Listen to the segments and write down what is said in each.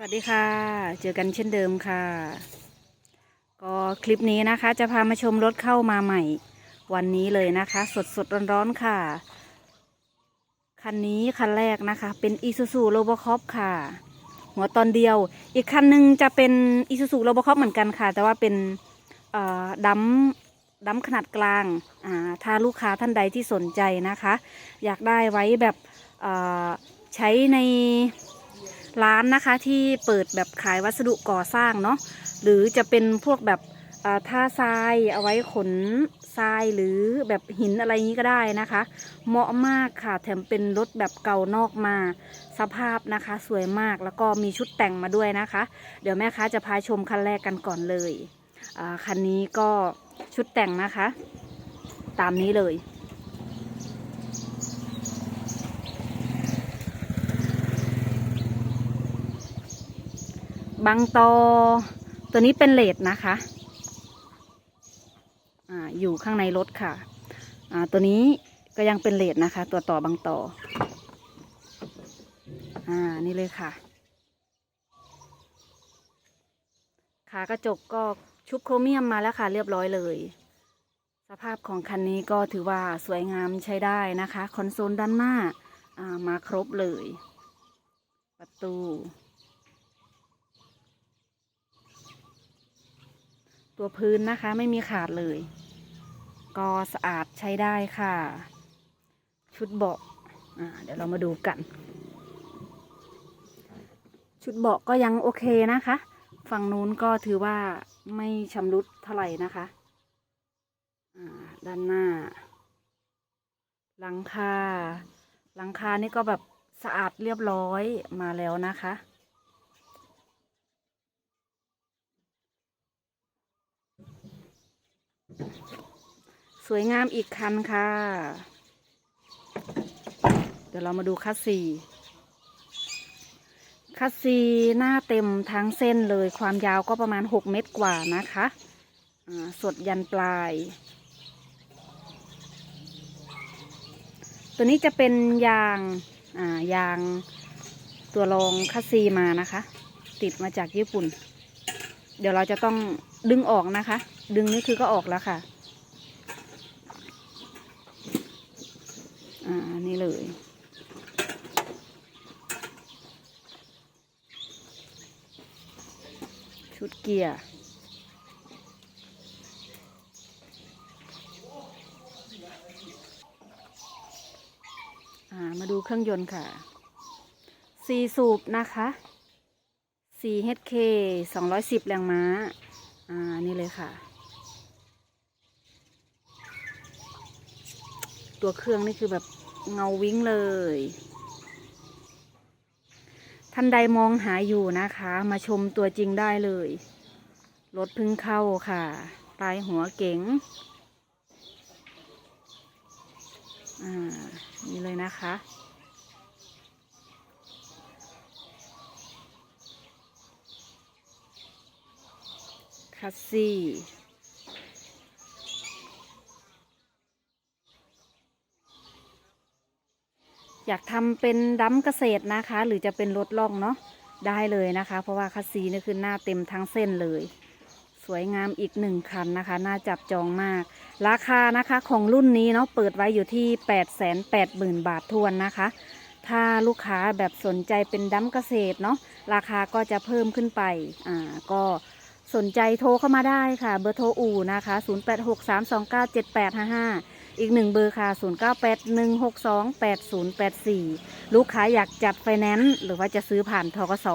สวัสดีค่ะ เจอกันเช่นเดิมค่ะ ก็คลิปนี้นะคะจะพามาชมรถเข้ามาใหม่ วันนี้เลยนะคะ สดสดร้อนร้อนๆค่ะ คันนี้คันแรกนะคะ เป็น i s u z u r o b o c o p ค่ะ หัวตอนเดียว อีกคันหนึ่งจะเป็น i s u z u r o b o c o p เหมือนกันค่ะ แต่ว่าเป็นดัมดัมขนาดกลางอ่าถ้าลูกค้าท่านใดที่สนใจนะคะ อยากได้ไว้แบบใช้ใน ร้านนะคะที่เปิดแบบขายวัสดุก่อสร้างเนาะหรือจะเป็นพวกแบบท่าทรายเอาไว้ขนทรายหรือแบบหินอะไรนี้ก็ได้นะคะ เหมาะมากค่ะแถมเป็นรถแบบเก่านอกมาสภาพนะคะ สวยมากแล้วก็มีชุดแต่งมาด้วยนะคะ เดี๋ยวแม่ค้าจะพาชมคันแรกกันก่อนเลยคันนี้ก็ชุดแต่งนะคะ ตามนี้เลย บางตอ ตัวนี้เป็นเลดนะคะอ่าอยู่ข้างในรถค่ะอ่าตัวนี้ก็ยังเป็นเลดนะคะ ตัวต่อบางต่ออ่านี่เลยค่ะ ขากระจกก็ชุบโครเมียมมาแล้วค่ะ เรียบร้อยเลย สภาพของคันนี้ก็ถือว่าสวยงามใช้ได้นะคะ คอนโซลด้านหน้าอ่ามาครบเลย ประตู ตัวพื้นนะคะไม่มีขาดเลย ก็สะอาดใช้ได้ค่ะ ชุดเบาะเดี๋ยวเรามาดูกัน ชุดเบาะก็ยังโอเคนะคะ ฝั่งนู้นก็ถือว่าไม่ชำรุดเท่าไหร่นะคะด้านหน้า หลังคา หลังคานี่ก็แบบสะอาดเรียบร้อยมาแล้วนะคะ สวยงามอีกคันค่ะ เดี๋ยวเรามาดูคัสซีคัสซีหน้าเต็มทั้งเส้นเลยความยาวก็ประมาณ 6 เมตรกว่านะคะสดยันปลาย ตัวนี้จะเป็นยางยางตัวรองคัสซีมานะคะ ติดมาจากญี่ปุ่น เดี๋ยวเราจะต้องดึงออกนะคะ ดึงนี่คือก็ออกแล้วค่ะ อ่า นี่เลย ชุดเกียร์อ่ามาดูเครื่องยนต์ค่ะสี่สูบนะคะ 4HK 210 แรงม้า อ่า นี่เลยค่ะ ตัวเครื่องนี่คือแบบเงาวิ้งเลย ท่านใดมองหาอยู่นะคะ มาชมตัวจริงได้เลย รถพึ่งเข้าค่ะ ปลายหัวเก๋งอ่า นี่เลยนะคะคัสซี่ อยากทำเป็นดัมเกษตรนะคะ หรือจะเป็นรถล่องเนาะได้เลยนะคะ เพราะว่าคัสซีนี่คือหน้าเต็มทั้งเส้นเลย สวยงามอีกหนึ่งคันนะคะ น่าจับจองมาก ราคานะคะของรุ่นนี้เนาะเปิดไว้อยู่ที่ 8 8 0 0 0 0 บาททวนนะคะ ถ้าลูกค้าแบบสนใจเป็นดัมเกษตรเนาะราคาก็จะเพิ่มขึ้นไปอ่าก็สนใจโทรเข้ามาได้ค่ะ เบอร์โทรอู่นะคะ 0863297855 อีกหนึ่งเบอร์ค่ะ 0981628084 ลูกค้าอยากจัดไฟแนนซ์หรือว่าจะซื้อผ่านทกส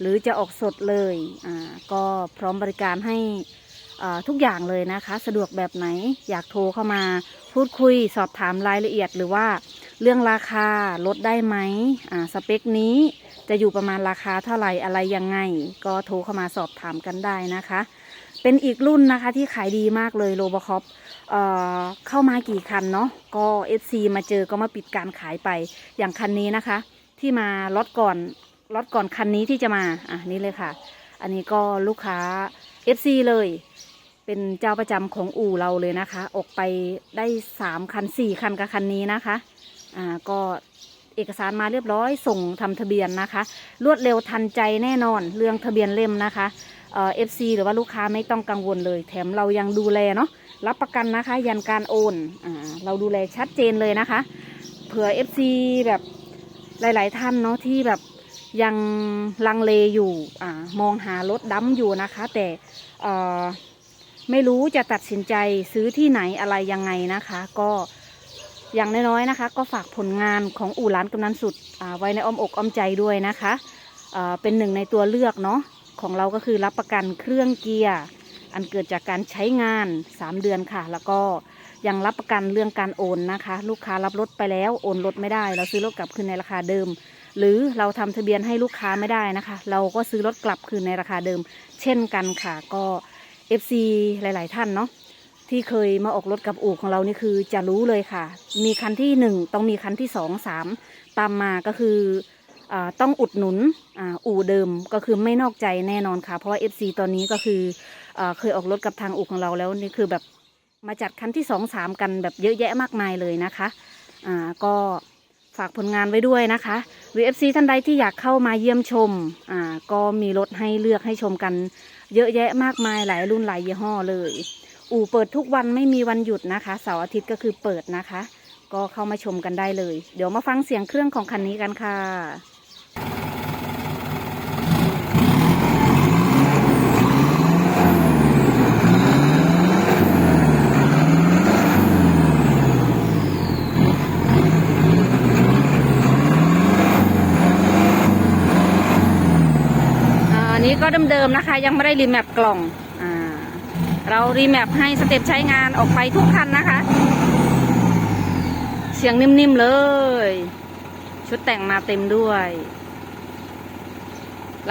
หรือจะออกสดเลยอ่าก็พร้อมบริการให้อ่าทุกอย่างเลยนะคะ สะดวกแบบไหนอยากโทรเข้ามาพูดคุยสอบถามรายละเอียดหรือว่าเรื่องราคาลดได้ไหมอ่าสเปคนี้จะอยู่ประมาณราคาเท่าไหร่อะไรยังไง ก็โทรเข้ามาสอบถามกันได้นะคะ เป็นอีกรุ่นนะคะที่ขายดีมากเลยโรบคอป เอ่อเข้ามากี่คันเนาะก็ FC มาเจอก็มาปิดการขายไปอย่างคันนี้นะคะ ที่มาล็อตก่อนล็อตก่อนคันนี้ที่จะมาอะนี่เลยค่ะ อันนี้ก็ลูกค้า FC เลย เป็นเจ้าประจำของอู่เราเลยนะคะ ออกไปได้สามคันสี่คันกับคันนี้นะคะอ่าก็เอกสารมาเรียบร้อยส่งทำทะเบียนนะคะ รวดเร็วทันใจแน่นอนเรื่องทะเบียนเล่มนะคะเอ่อฟซีหรือว่าลูกค้าไม่ต้องกังวลเลย แถมเรายังดูแลเนาะ รับประกันนะคะ ยันการโอนอ่าเราดูแลชัดเจนเลยนะคะ เผื่อ FC แบบหลาย ๆ ท่านเนาะที่แบบยังลังเลอยู่อามองหารถดำอยู่นะคะ แต่ไม่รู้จะตัดสินใจซื้อที่ไหนอะไรยังไงนะคะ ก็อย่างน้อยๆนะคะ ก็ฝากผลงานของอู่ร้านกำนันสุดไว้ในอ้อมอกอ้อมใจด้วยนะคะเป็นหนึ่งในตัวเลือกเนาะของเราก็คือรับประกันเครื่องเกียร์ อันเกิดจากการใช้งาน 3 เดือนค่ะ แล้วก็ยังรับประกันเรื่องการโอนนะคะ ลูกค้ารับรถไปแล้วโอนรถไม่ได้ เราซื้อรถกลับคืนในราคาเดิม หรือเราทำทะเบียนให้ลูกค้าไม่ได้นะคะ เราก็ซื้อรถกลับคืนในราคาเดิม เช่นกันค่ะก็ FC หลาย ๆ ท่านเนาะที่เคยมาออกรถกับอู่ของเรานี่คือจะรู้เลยค่ะ มีคันที่หนึ่งต้องมีคันที่สองสามตามมาก็คืออต้องอุดหนุนออู่เดิมก็คือไม่นอกใจแน่นอนค่ะ เพราะว่า FC ตอนนี้ก็คือ เคยออกรถกับทางอู่ของเราแล้วนี่คือแบบมาจัดคันที่สองสามกันแบบเยอะแยะมากมายเลยนะคะอ่าก็ฝากผลงานไว้ด้วยนะคะ VFC ท่านใดที่อยากเข้ามาเยี่ยมชมอ่าก็มีรถให้เลือกให้ชมกัน เยอะแยะมากมายหลายรุ่นหลายยี่ห้อเลย อู่เปิดทุกวันไม่มีวันหยุดนะคะเสาร์อาทิตย์ก็คือเปิดนะคะ ก็เข้ามาชมกันได้เลย เดี๋ยวมาฟังเสียงเครื่องของคันนี้กันค่ะ ก็เดิมๆนะคะ ยังไม่ได้รีแมปกล่องอ่าเรารีแมปให้สเต็ปใช้งานออกไปทุกคันนะคะ เสียงนิ่มๆเลย ชุดแต่งมาเต็มด้วย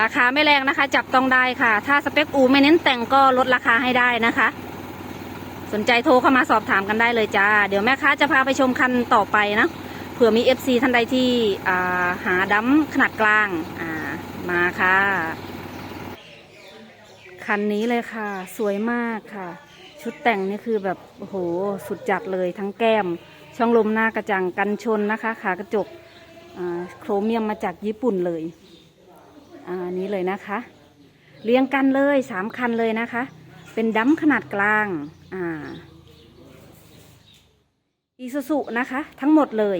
ราคาไม่แรงนะคะ จับต้องได้ค่ะ ถ้าสเปคอูไม่เน้นแต่งก็ลดราคาให้ได้นะคะ สนใจโทรเข้ามาสอบถามกันได้เลยจ้า เดี๋ยวแม่ค้าจะพาไปชมคันต่อไปนะเผื่อมี FC ท่านใดที่าหาดัมขนาดกลางามาค่ะ คันนี้เลยค่ะ สวยมากค่ะ ชุดแต่งนี่คือแบบโอ้โหสุดจัดเลยทั้งแก้ม ช่องลมหน้ากระจังกันชนนะคะ ขากระจกโครเมียมมาจากญี่ปุ่นเลยอ่านี้เลยนะคะ เรียงกันเลยสามคันเลยนะคะ เป็นดัมขนาดกลางอ่าอีซูซุนะคะ ทั้งหมดเลย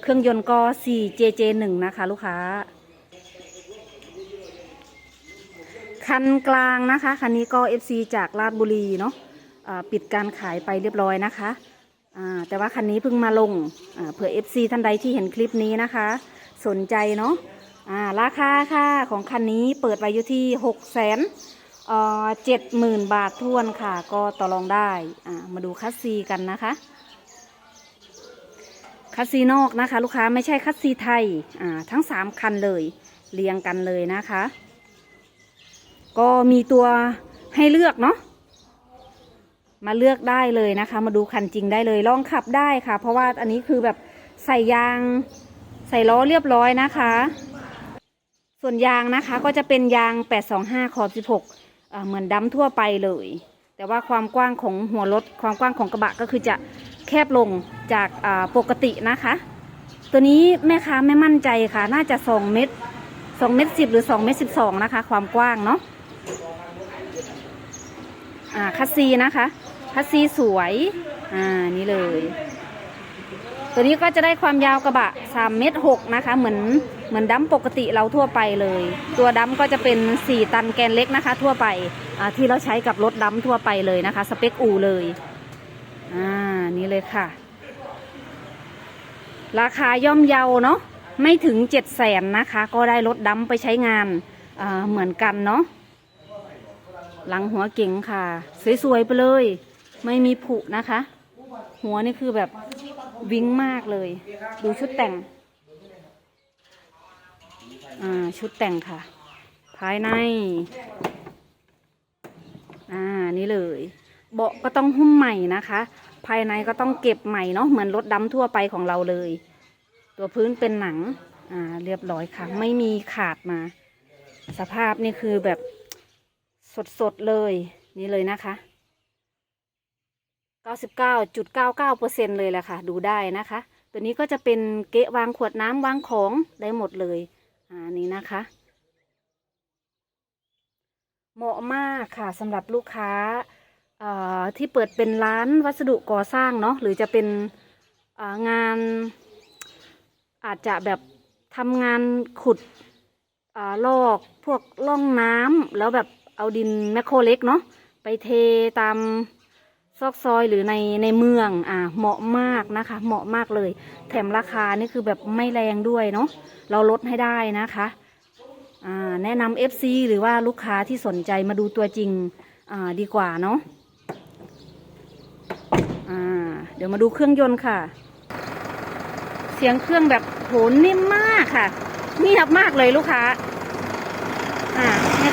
เครื่องยนต์ก็ 4JJ1 นะคะ ลูกค้า คันกลางนะคะคันนี้ก็ FC จากราชบุรีเนาะอ่าปิดการขายไปเรียบร้อยนะคะแต่ว่าคันนี้เพิ่งมาลงเผื่อ FC ท่านใดที่เห็นคลิปนี้นะคะ สนใจเนาะราคาค่ะของคันนี้เปิดไว้อยู่ที่6 0 0 0 0เอ่อเจ็ดหมื่นบาททวนค่ะ ก็ต่อรองได้มาดูคัสซีกันนะคะคัสซีนอกนะคะ ลูกค้าไม่ใช่คัสซีไทยทั้ง 3 คันเลยเรียงกันเลยนะคะ ก็มีตัวให้เลือกเนาะมาเลือกได้เลยนะคะ มาดูคันจริงได้เลยลองขับได้ค่ะ เพราะว่าอันนี้คือแบบใส่ยางใส่ล้อเรียบร้อยนะคะ ส่วนยางนะคะก็จะเป็นยาง 825 ขอบ 16 เหมือนดัมทั่วไปเลย แต่ว่าความกว้างของหัวรถความกว้างของกระบะก็คือจะแคบลงจากปกตินะคะ ตัวนี้แม่ค้าไม่มั่นใจค่ะ น่าจะ 2 เมตร2เมตร10 หรือ2เมตร12 นะคะ ความกว้างเนาะ อ่าคัสซีนะคะ คัสซีสวย อ่า นี่เลย ตัวนี้ก็จะได้ความยาวกระบะ3เมตร6นะคะ เหมือนเหมือนดัมปกติเราทั่วไปเลย ตัวดัมก็จะเป็น4ตันแกนเล็กนะคะ ทั่วไป อ่า ที่เราใช้กับรถดัมทั่วไปเลยนะคะ สเปคอูเลย อ่า นี่เลยค่ะ ราคาย่อมเยาเนาะ ไม่ถึง7 0 0แสนนะคะ ก็ได้รถดัมไปใช้งาน อ่า เหมือนกันเนาะ หลังหัวเก๋งค่ะ สวยๆไปเลย ไม่มีผุนะคะ หัวนี่คือแบบวิ้งมากเลย ดูชุดแต่งอ่าชุดแต่งค่ะ ภายในอ่านี่เลยเบาะก็ต้องหุ้มใหม่นะคะ ภายในก็ต้องเก็บใหม่เนาะเหมือนรถดำทั่วไปของเราเลย ตัวพื้นเป็นหนังอ่าเรียบร้อยค่ะ ไม่มีขาดมา สภาพนี่คือแบบ สดๆเลยนี่เลยนะคะ 99.99%เลยแหละค่ะ ดูได้นะคะ ตัวนี้ก็จะเป็นเกะวางขวดน้ำวางของได้หมดเลยอ่านี่นะคะ เหมาะมากค่ะสำหรับลูกค้าที่เปิดเป็นร้านวัสดุก่อสร้างเนาะหรือจะเป็นางานอาจจะแบบทำงานขุดอลอกพวกล่องน้ำแล้วแบบ เอาดินแมคโครเล็กเนาะไปเทตามซอกซอยหรือในในเมืองอ่าเหมาะมากนะคะ เหมาะมากเลย แถมราคานี่คือแบบไม่แรงด้วยเนาะเราลดให้ได้นะคะอ่าแนะนำ FC หรือว่าลูกค้าที่สนใจมาดูตัวจริงอ่าดีกว่าเนาะอ่าเดี๋ยวมาดูเครื่องยนต์ค่ะ เสียงเครื่องแบบโหนิ่มมากค่ะเงียบมากเลยลูกค้า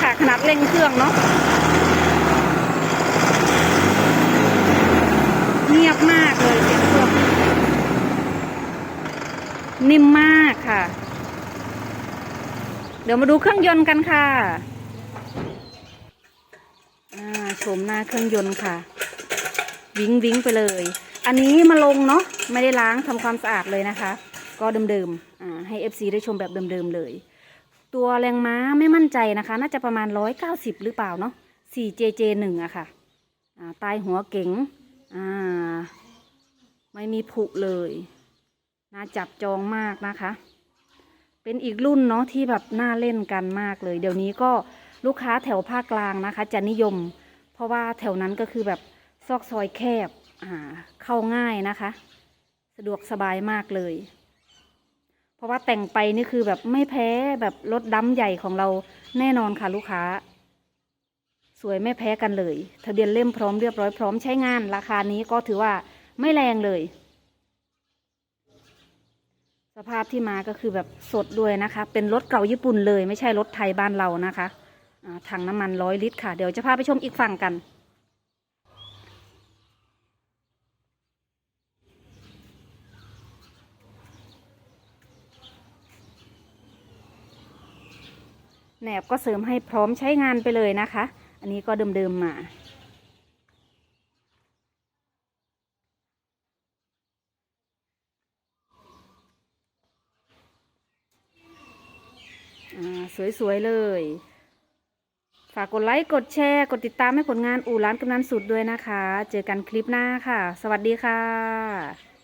ค่ะ ขนาดเร่งเครื่องเนาะเงียบมากเลยเสียงเครื่องนิ่มมากค่ะ เดี๋ยวมาดูเครื่องยนต์กันค่ะอ่าชมหน้าเครื่องยนต์ค่ะ วิ้งวิ้งไปเลย อันนี้มาลงเนาะไม่ได้ล้างทำความสะอาดเลยนะคะ ก็เดิมๆอ่าให้ FC ได้ชมแบบเดิมๆเลย ตัวแรงม้าไม่มั่นใจนะคะ น่าจะประมาณ190หรือเปล่าเนาะ 4JJ1 อะค่ะอ่าใตายหัวเก๋งอ่าไม่มีผุเลยน่าจับจองมากนะคะ เป็นอีกรุ่นเนาะที่แบบน่าเล่นกันมากเลย เดี๋ยวนี้ก็ลูกค้าแถวภาคกลางนะคะ จะนิยม เพราะว่าแถวนั้นก็คือแบบซอกซอยแคบอ่าเข้าง่ายนะคะ สะดวกสบายมากเลย เพราะว่าแต่งไปนี่คือแบบไม่แพ้แบบรถดำใหญ่ของเราแน่นอนค่ะลูกค้า สวยไม่แพ้กันเลย ทะเบียนเล่มพร้อมเรียบร้อยพร้อมใช้งาน ราคานี้ก็ถือว่าไม่แรงเลย สภาพที่มาก็คือแบบสดด้วยนะคะ เป็นรถเก่าญี่ปุ่นเลย ไม่ใช่รถไทยบ้านเรานะคะถังน้ำมันร้อยลิตรค่ะ เดี๋ยวจะพาไปชมอีกฝั่งกัน แหนบก็เสริมให้พร้อมใช้งานไปเลยนะคะ อันนี้ก็เดิมๆมาอ่าสวยๆเลย ฝากกดไลค์กดแชร์ กดติดตามให้ผลงานอู่ร้านกำนันสุดด้วยนะคะ เจอกันคลิปหน้าค่ะ สวัสดีค่ะ